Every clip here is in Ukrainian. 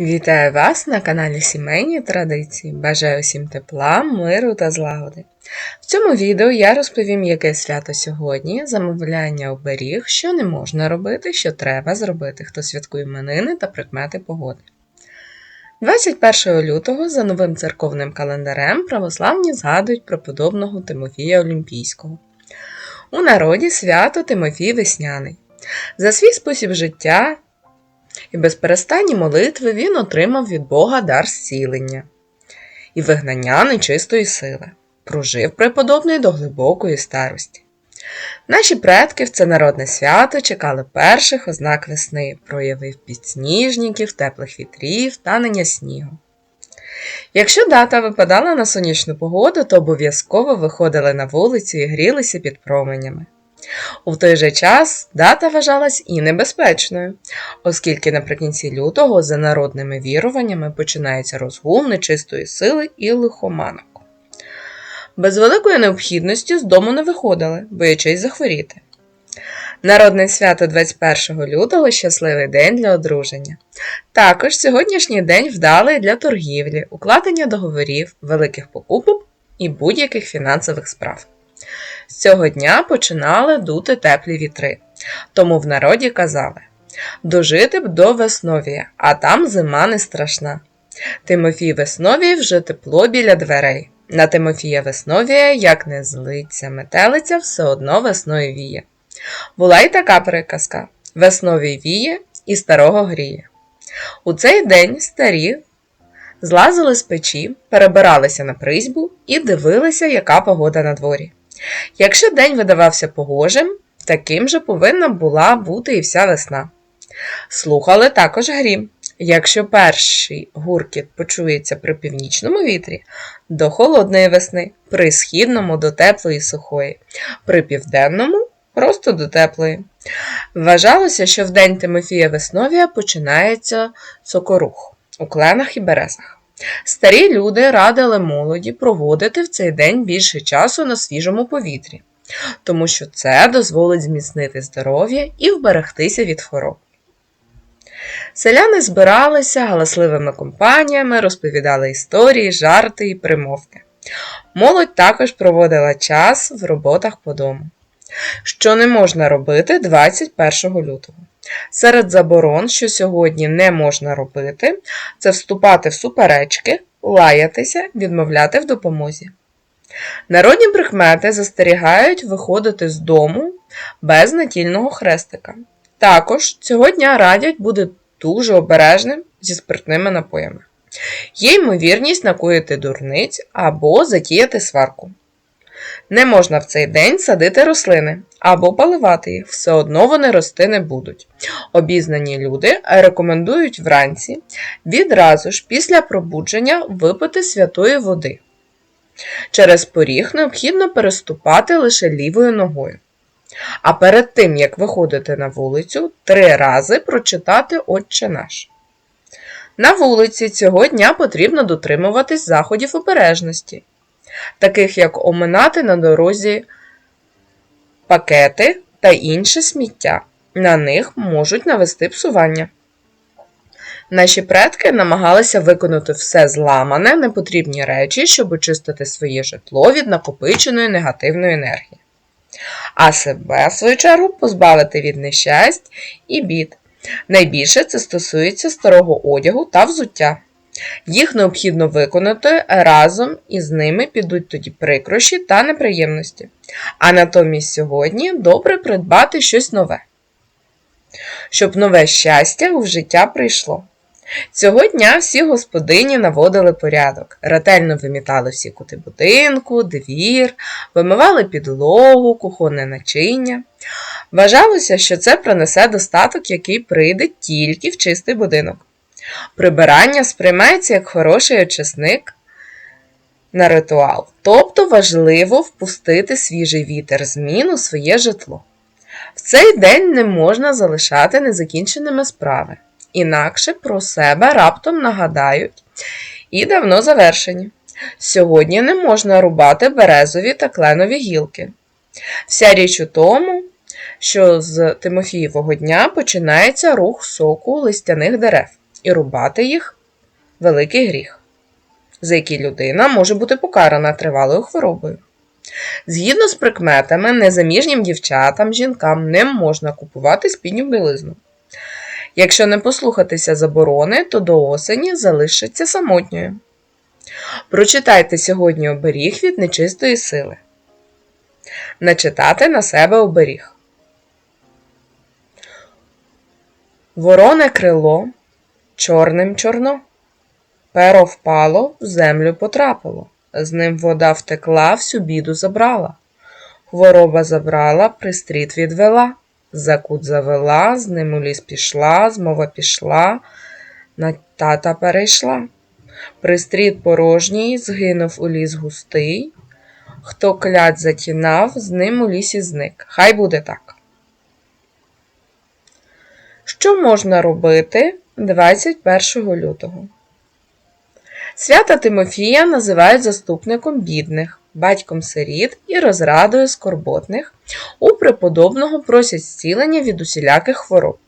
Вітаю вас на каналі Сімейні Традиції. Бажаю всім тепла, миру та злагоди. В цьому відео я розповім, яке свято сьогодні, замовляння оберіг, що не можна робити, що треба зробити, хто святкує іменини та прикмети погоди. 21 лютого за новим церковним календарем православні згадують про подобного Тимофія Олімпійського. У народі свято Тимофій Весняний. За свій спосіб життя і безперестанні молитви він отримав від Бога дар зцілення і вигнання нечистої сили, прожив преподобний до глибокої старості. Наші предки в це народне свято чекали перших ознак весни, проявив підсніжників, теплих вітрів, танення снігу. Якщо дата випадала на сонячну погоду, то обов'язково виходили на вулицю і грілися під променями. У той же час дата вважалась і небезпечною, оскільки наприкінці лютого за народними віруваннями починається розгул нечистої сили і лихоманок. Без великої необхідності з дому не виходили, боячись захворіти. Народне свято 21 лютого щасливий день для одруження. Також сьогоднішній день вдалий для торгівлі, укладення договорів, великих покупок і будь-яких фінансових справ. З цього дня починали дути теплі вітри, тому в народі казали дожити б до Весновія, а там зима не страшна. Тимофій Весновій вже тепло біля дверей. На Тимофія Весновія, як не злиться метелиця, все одно весною віє. Була й така приказка Весновій віє і старого гріє. У цей день старі злазили з печі, перебиралися на призьбу і дивилися, яка погода на дворі. Якщо день видавався погожим, таким же повинна була бути і вся весна. Слухали також грім. Якщо перший гуркіт почується при північному вітрі, до холодної весни, при східному до теплої сухої, при південному просто до теплої. Вважалося, що в день Тимофія Весновія починається сокорух у кленах і березах. Старі люди радили молоді проводити в цей день більше часу на свіжому повітрі, тому що це дозволить зміцнити здоров'я і вберегтися від хвороб. Селяни збиралися галасливими компаніями, розповідали історії, жарти і примовки. Молодь також проводила час в роботах по дому. Що не можна робити 21 лютого. Серед заборон, що сьогодні не можна робити, це вступати в суперечки, лаятися, відмовляти в допомозі. Народні прикмети застерігають виходити з дому без натільного хрестика. Також цього дня радять бути дуже обережним зі спиртними напоями. Є ймовірність накоїти дурниць або затіяти сварку. Не можна в цей день садити рослини або поливати їх, все одно вони рости не будуть. Обізнані люди рекомендують вранці відразу ж після пробудження випити святої води. Через поріг необхідно переступати лише лівою ногою. А перед тим, як виходити на вулицю, три рази прочитати Отче наш. На вулиці цього дня потрібно дотримуватись заходів обережності таких як оминати на дорозі пакети та інше сміття. На них можуть навести псування. Наші предки намагалися виконати все зламане, непотрібні речі, щоб очистити своє житло від накопиченої негативної енергії, а себе, в свою чергу, позбавити від нещасть і бід. Найбільше це стосується старого одягу та взуття. Їх необхідно виконати разом і з ними підуть тоді прикрощі та неприємності. А натомість сьогодні добре придбати щось нове, щоб нове щастя у життя прийшло. Цього дня всі господині наводили порядок, ретельно вимітали всі кути будинку, двір, вимивали підлогу, кухонне начиння. Вважалося, що це принесе достаток, який прийде тільки в чистий будинок. Прибирання сприймається як хороший очисник на ритуал, тобто важливо впустити свіжий вітер змін у своє житло. В цей день не можна залишати незакінченими справи, інакше про себе раптом нагадають і давно завершені. Сьогодні не можна рубати березові та кленові гілки. Вся річ у тому, що з Тимофієвого дня починається рух соку листяних дерев і рубати їх великий гріх, за який людина може бути покарана тривалою хворобою. Згідно з прикметами, незаміжнім дівчатам, жінкам не можна купувати спідню білизну. Якщо не послухатися заборони, то до осені залишиться самотньою. Прочитайте сьогодні оберіг від нечистої сили. Начитати на себе оберіг. Вороне крило, чорним чорно. Перо впало, в землю потрапило. З ним вода втекла, всю біду забрала. Хвороба забрала, пристріт відвела. За кут завела, з ним у ліс пішла, змова пішла, на тата перейшла. Пристріт порожній, згинув у ліс густий. Хто клять затінав, з ним у лісі зник. Хай буде так. Що можна робити 21 лютого? Свята Тимофія називають заступником бідних, батьком сиріт і розрадою скорботних. У преподобного просять зцілення від усіляких хвороб.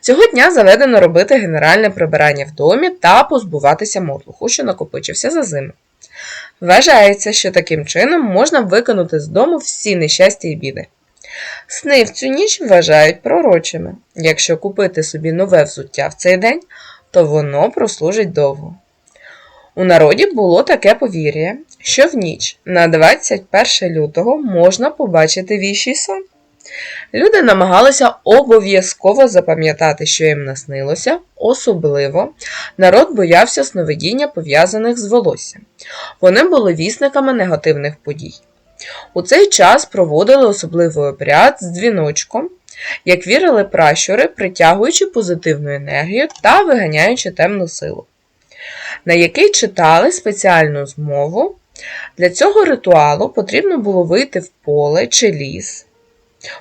Цього дня заведено робити генеральне прибирання в домі та позбуватися мотлуху, що накопичився за зиму. Вважається, що таким чином можна виконати з дому всі нещастя і біди. Сни в цю ніч вважають пророчими. Якщо купити собі нове взуття в цей день, то воно прослужить довго. У народі було таке повір'я, що в ніч на 21 лютого можна побачити віщий сон. Люди намагалися обов'язково запам'ятати, що їм наснилося, особливо народ боявся сновидіння, пов'язаних з волоссям. Вони були вісниками негативних подій. У цей час проводили особливий обряд з дзвіночком, як вірили пращури, притягуючи позитивну енергію та виганяючи темну силу, на який читали спеціальну змову. Для цього ритуалу потрібно було вийти в поле чи ліс,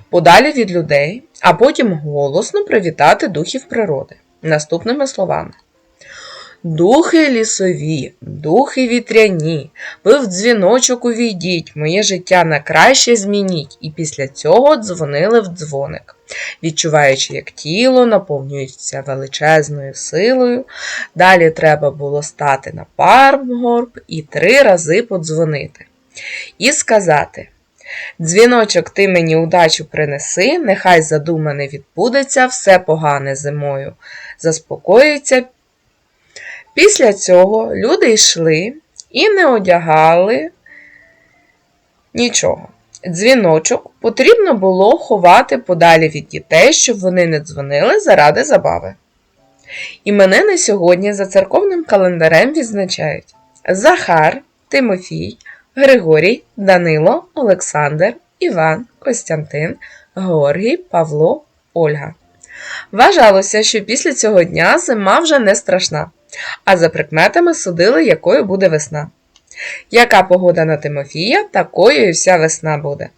подалі від людей, а потім голосно привітати духів природи наступними словами. Духи лісові, духи вітряні, ви в дзвіночок увійдіть, моє життя на краще змініть, і після цього дзвонили в дзвоник, відчуваючи, як тіло наповнюється величезною силою. Далі треба було стати на пармгорб і три рази подзвонити. І сказати: Дзвіночок, ти мені удачу принеси, нехай задумане відбудеться, все погане зимою. Заспокоїться. Після цього люди йшли і не одягали нічого. Дзвіночок потрібно було ховати подалі від дітей, щоб вони не дзвонили заради забави. Іменини сьогодні за церковним календарем відзначають Захар, Тимофій, Григорій, Данило, Олександр, Іван, Костянтин, Георгій, Павло, Ольга. Вважалося, що після цього дня зима вже не страшна, а за прикметами судили, якою буде весна. Яка погода на Тимофія, такою і вся весна буде.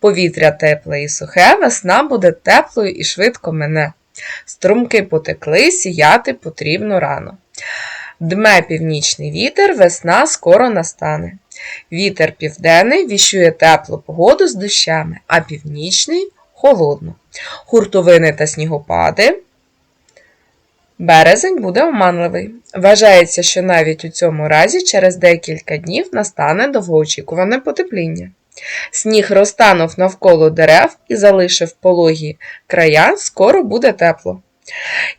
Повітря тепле і сухе, весна буде теплою і швидко мене. Струмки потекли, сіяти потрібно рано. Дме північний вітер, весна скоро настане. Вітер південний віщує теплу погоду з дощами, а північний холодну. Хуртовини та снігопади. Березень буде оманливий. Вважається, що навіть у цьому разі через декілька днів настане довгоочікуване потепління. Сніг розтанув навколо дерев і залишив пологі края, скоро буде тепло.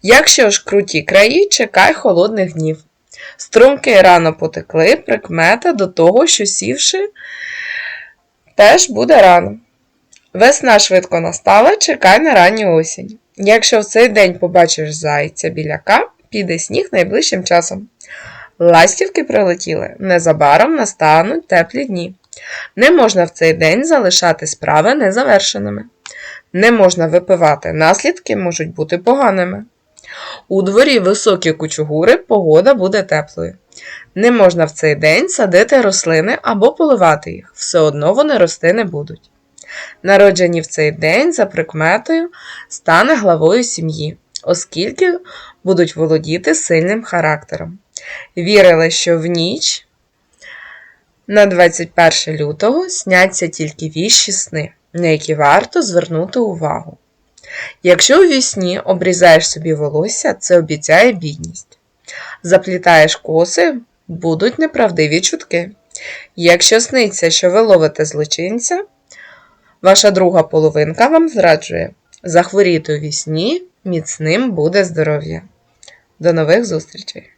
Якщо ж круті краї, чекай холодних днів. Струмки рано потекли, прикмета до того, що сівши, теж буде рано. Весна швидко настала, чекай на ранню осінь. Якщо в цей день побачиш зайця біляка, піде сніг найближчим часом. Ластівки прилетіли, незабаром настануть теплі дні. Не можна в цей день залишати справи незавершеними. Не можна випивати, наслідки можуть бути поганими. У дворі високі кучугури, погода буде теплою. Не можна в цей день садити рослини або поливати їх, все одно вони рости не будуть. Народжені в цей день, за прикметою, стане главою сім'ї, оскільки будуть володіти сильним характером. Вірили, що в ніч на 21 лютого сняться тільки віщі сни, на які варто звернути увагу. Якщо у вісні обрізаєш собі волосся, це обіцяє бідність. Заплітаєш коси, будуть неправдиві чутки. Якщо сниться, що ви ловите злочинця, ваша друга половинка вам зраджує. Захворіти у вісні, міцним буде здоров'я. До нових зустрічей!